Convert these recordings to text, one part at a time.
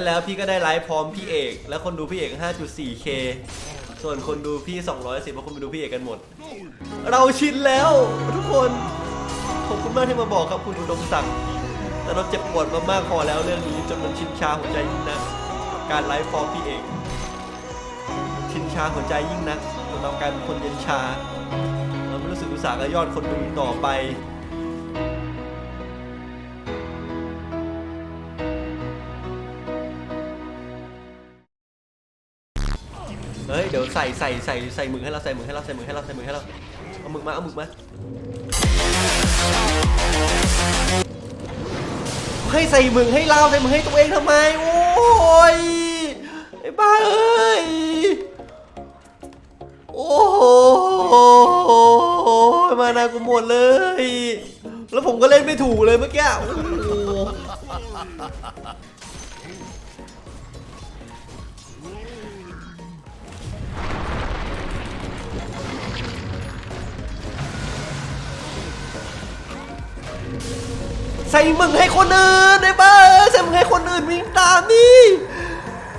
และแล้วพี่ก็ได้ไลฟ์พร้อมพี่เอก และคนดูพี่เอก 5.4k ส่วนคนดูพี่ 210เพราะคนไปดูพี่เอกกันหมด เราชินแล้วทุกคนขอบคุณมากที่มาบอกครับคุณอุดมศักดิ์แต่เราเจ็บปวดมามากพอแล้วเรื่องนี้จนมันชินชาหัวใจยิ่งนักกับการไลฟ์ฟอร์มพี่เอก ชินชาหัวใจยิ่งนักจนเรากลายเป็นคนเย็นชา เราไม่รู้สึกอุตส่าห์กับยอดคนดูอีกต่อไป ส่ใส่ใส่ใส่หมึกให้เราใส่หมึกให้เราใส่หมึกให้เราใส่หมึกให้เราเอาหมึกมาเอาหมึกมาให้ใส่หมึกให้เราใส่หมึกให้ตัวเองทำไมโอ้ยไอ้บ้าเอ้ยโอ้โหมานากูหมดเลย แล้วผมก็เล่นไม่ถูกเลยเมื่อกี้ ใส่มึงให้คนอื่นได้บ้าใส่มึงให้คนอื่นวิ่งตามนี่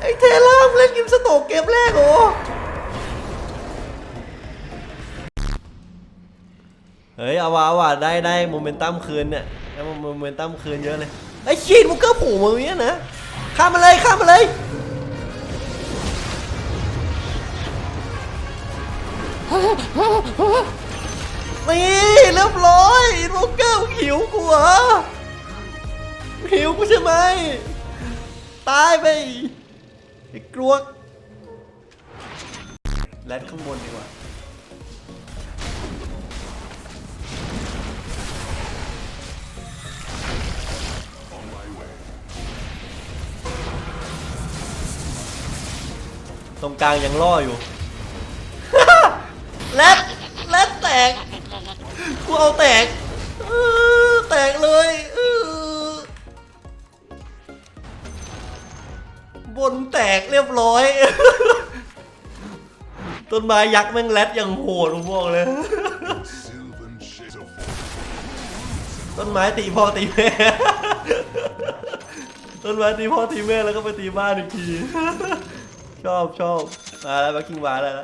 ไอ้เทล่ามเล่นกิมสโตกเกมแรกเหเฮ้ยเอาวะเอาวะได้ได้โมเมนตัมคืนเนี่ยได้โมเมนตัมคืนเยอะเลยไอ้ชีนมุกเกอร์ผูมาเนี้ยนะข้ามมาเลยข้ามมาเลยนี่เรียบร้อยมุกเกอร์หิวกูเหรอ หิวกูใช่ไหม ตายไปไอ้กรวแลดข้างบนดีกว่า ตรงกลางยังล่ออยู่ แลดแลดแตก กูเอาแตก กเรียบร้อย ต้นไม้ยักษ์แม่งแรดอย่างโหดผมบอกเลย ต้นไม้ตีพ่อตีแม่ ต้นไม้ตีพ่อตีแม่แล้วก็ไปตีบ้านอีกที ชอบชอบมาแล้วมาคิงวาแล้ว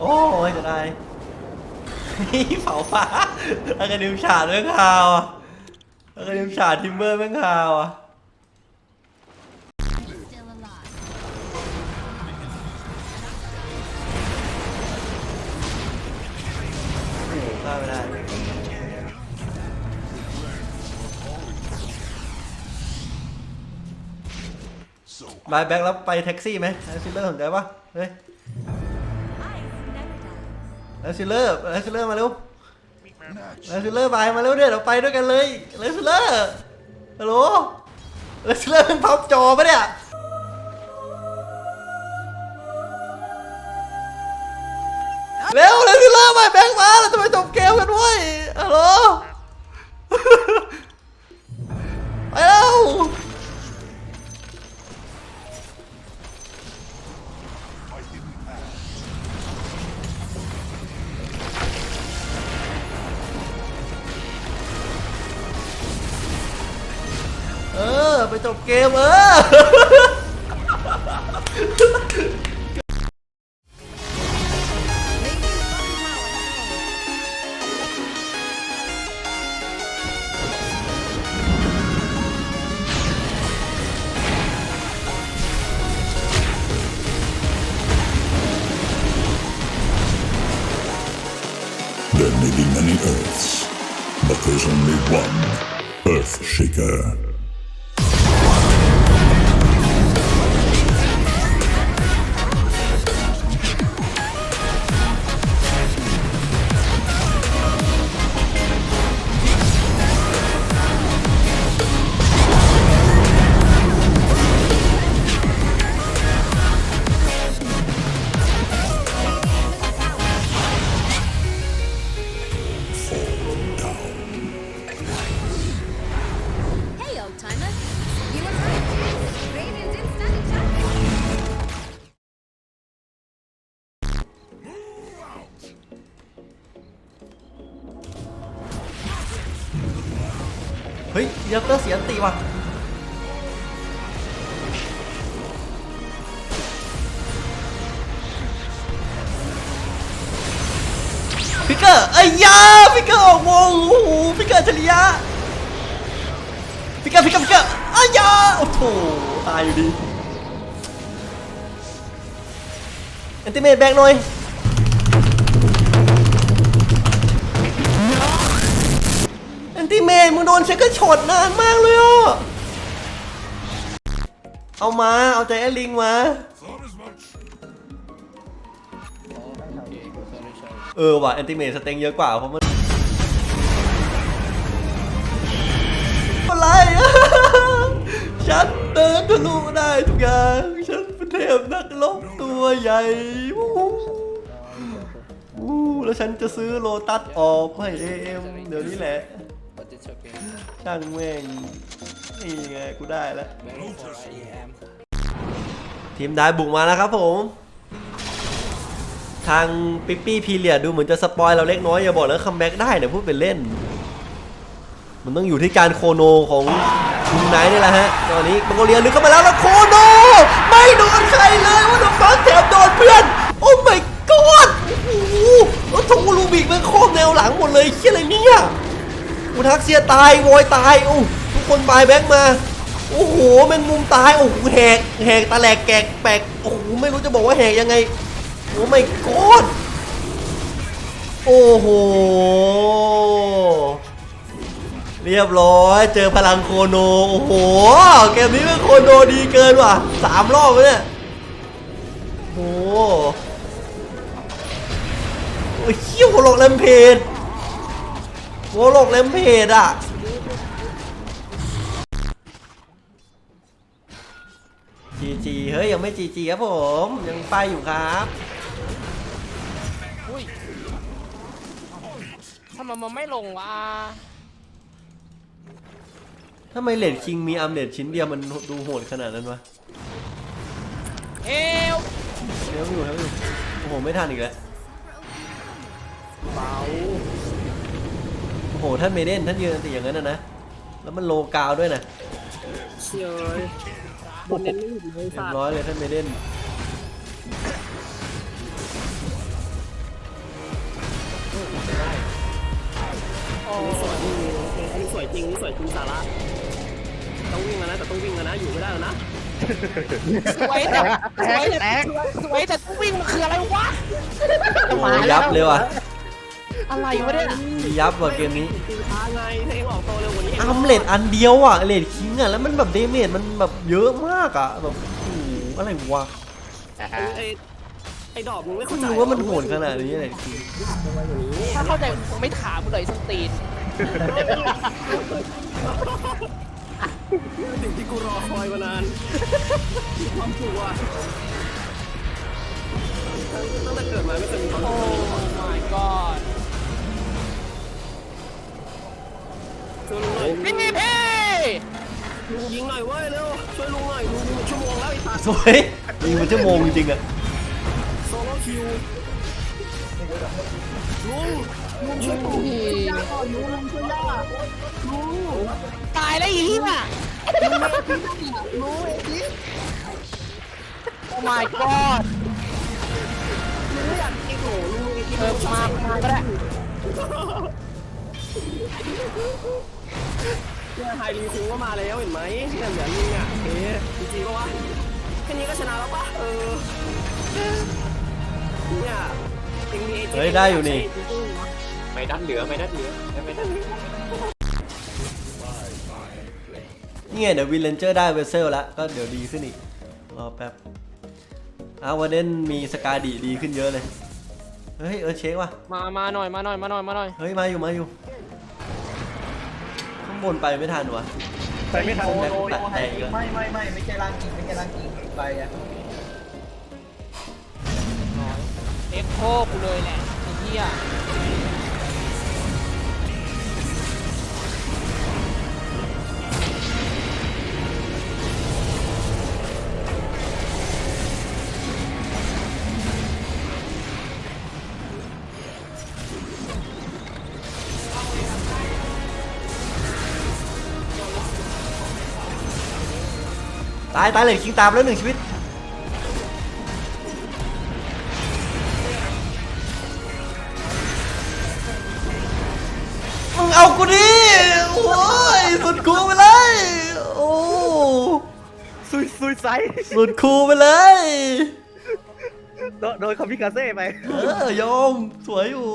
โอ้ยจะได้เผาฟ้าอากาดิมฉาดแม่งคาวอะอากาดิมฉาดทิมเบอร์แม่งคาวอะ Still alive. โอ้โหฆ่าไม่ได้บายแบ็กแล้วไปแท็กซี่ไหมซี่เลอร์สนใจปะเฮ้ย Ice never dies. แท็กซี่เลอร์แท็กซี่เลอร์มาเร็วแท็กซี่เลอร์ไปมาเร็วเดี๋ยวเราไปด้วยกันเลยแท็กซี่เลอร์ฮัลโหลแท็กซี่เลอร์เป็นพับจอปะเนี่ยเร็วเลยพี่เลิกไปแบงค์มาเราจะไปจบเกมกันเว้ยฮัลโหล ไปจบเกมเออ There may be many Earths, but there's only one Earth เฮ้ยเดียเตอร์เสียอันตีว่ะฟิกเกอร์ไอ้ยาฟิกเกอร์ออกวงโอ้โหฟิกเกอร์อัจฉริยะฟิกเกอร์ฟิกเกอร์ฟิกเกอร์ไอ้ยยาโอ้โหตายอยู่ดีแอนติเมตแบกหน่อย เมตมึงโดนเช็คเกอร์ช็อตนานมากเลยอะ เอามา เอาใจแอลลิงมา เออว่ะแอนติเมตสเต็งเยอะกว่าเพราะมันอะไรฉันเดินทะลุได้ทุกอย่าง ฉันเป็นเทพนักรบตัวใหญ่วูวูแล้วฉันจะซื้อโลตัสออกให้เอ็มเดี๋ยวนี้แหละ ช่างแม่งนี่ไงกูได้แล้วทีมได้บุกมาแล้วครับผม ทางปิ๊ปปี้พีเรียดูเหมือนจะสปอยเราเล็กน้อยอย่าบอกแล้วคัมแบ็กได้เดี๋ยพูดเป็นเล่น มันต้องอยู่ที่การโคโนของลุงไนท์นี่แหละฮะ ตอนนี้บังโกเลียลึกเข้ามาแล้วแล้วโคโน ไม่โดนใครเลยว่าโดนฟังแถมโดนเพื่อน โอ้ my god โอ้โหแล้วทงลูบิกมันโคบแนวหลังหมดเลยเชี่ยอะไรเนี่ย อุทักเซียตายโวยตายโอ้ทุกคนบายแบ็กมาโอ้โหแมงมุมตายโอ้โหแหกแหกตาแหลกแกกแปลกโอ้โหไม่รู้จะบอกว่าแหกยังไงโอ้ my god โอ้โหเรียบร้อยเจอพลังโคโนโอ้โหเกมนี้เป็นโคโนดีเกินว่ะสามรอบแล้วเนี่ยโอ้โหเขี้ยวหัวโลกแลมเพจ หัวโลกแลมเพจอะจีจีเฮ้ย ยังไม่จีจีครับผม ยังไปอยู่ครับอุ้ยทำไมมันไม่ลงวะทำไมเลดคิงมีอัมเลดชิ้นเดียวมันดูโหดขนาดนั้นวะเอวเดี๋ยวอยู่เดี๋ยวอยู่โอ้โห ไม่ทันอีกแล้วเบา โอ้โหท่านเมเดนท่านยืนอันติอย่างนั้นนะนะ แล้วมันโลกาวด้วยนะเชียร์บนเน้นไม่หยุดเลยเรียสับตว์ร้อยเลยท่านเมเดนสวยจริงอันนี้สวยจริงนี่สวยจริงสาระต้องวิ่งแล้วนะแต่ต้องวิ่งแล้วนะอยู่ไม่ได้แล้วนะสวยแต่สวยแต่สวยแต่วิ่งมันคืออะไรวะโอ้โหยับเลยว่ะ อะไรวะเนี่ยยับว่ะเกมนี้ตีท้าไงถ้าเองออกโตเร็วกว่านี้อัมเลดอันเดียวอะเลดคิงอะแล้วมันแบบเดเมจมันแบบเยอะมากอะแบบโอ้โหอะไรวะไอ้ไอ้ดอกมึงไม่เข้าไม่ใจรู้ว่ามันโหดขนาดนี้เลยคิงถ้าเข้าใจมึงไม่ถามมึงเลยสตีนสิ่งที่กูรอคอยมานานมีความสุขว่ะตั้งแต่เกิดมาไม่เคยมีความสุขโอ้ my god วยลุงหน่อยพี่พี่ลุงยิงหน่อยเว้ยเร็วช่วยลุงหน่อยลุงยิงเป็นชั่วโมงแล้วไอ้สัตว์สวยยิงเป็นชั่วโมงจริงๆอะโซโล่คิวลุงลุงช่วยผมย่าก่อนลุงลุงช่วยย่าลุงตายแล้วอีกอะลุงเอจิโอ้ my god ลุงไม่อยากกินโหลุงเอจิเออมามาก็ได้ เนี่ยไฮรีคุงก็มาแล้วเห็นไหมเนี่ยเหมือนลุงอะเอ๊ะจริงๆปะวะแค่นี้ก็ชนะแล้วปะเออเนี่ยเอ็งมี AJ เฮ้ยได้อยู่นี่ ไม่ดันเหลือไม่ดันเหลือไม่ดันเหลือนี่ไงเดี๋ยววินเลนเจอร์ได้เวเซลแล้ว ก็เดี๋ยวดีขึ้นอีก รอแป๊บอาวันเดนมีสกาดีดีขึ้นเยอะเลย เฮ้ย เออเช็คว่ะมา มาหน่อย มาหน่อย มาหน่อย มาหน่อย เฮ้ย มาอยู่มาอยู่ข้าง บนไปไม่ทันวะไปไม่ทันโอ้โหตัดแตกอีกแล้วไม่ไม่ไม่ไม่ใช่ร่างจริงไม่ใช่ร่างจริงไปอะเอ็กโคกูเลยแหละไอ้เหี้ยายตายเลยคิงตามแล้วหนึ่งชีวิตมึงเอากูดิโอ้ยสุดคูไปเลยโอ้ซุยซุยไซส์สุดคูไปเลยโดนโดนคอมพิกาเซ่ไป เออยอมสวยอยู่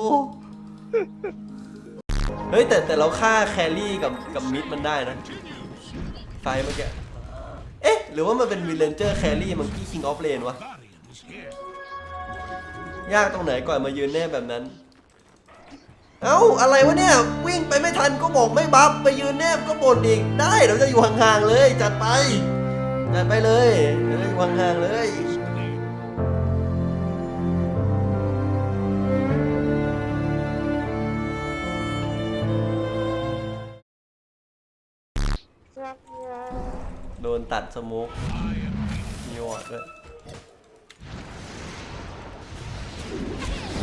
เฮ้ยแต่แต่เราฆ่าแครี่กับกับมิดมันได้นะไฟเมื่อกี้ เอ๊ะ หรือว่ามันเป็นวิลเลนเจอร์แครี่มังกี้คิงออฟเลนวะ ยากตรงไหนก่อนมายืนแน่แบบนั้น เอ้า อะไรวะเนี่ย วิ่งไปไม่ทันก็บอกไม่บัฟไปยืนแนบก็บ่นอีก ได้เราจะอยู่ห่างๆเลย จัดไป จัดไปเลยเราจะอยู่ห่างๆเลย นตัดสมุกมีวอดด้วย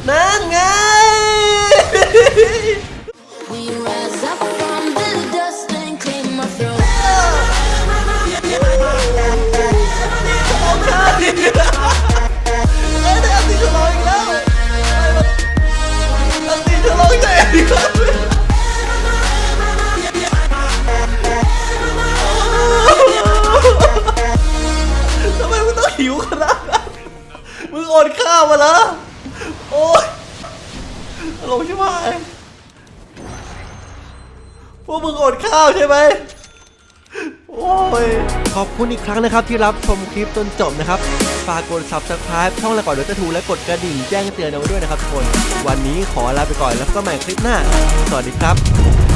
นั่นไง พวกมึงอดข้าวใช่ไหมโอ้ย ขอบคุณอีกครั้งนะครับที่รับชมคลิปจนจบนะครับ ฝากกด subscribe ช่องละก่อนเดี๋ยวจะถูและกดกระดิ่งแจ้งเตือนเอาไว้ด้วยนะครับทุกคน วันนี้ขอลาไปก่อนแล้วก็ใหม่คลิปหน้า สวัสดีครับ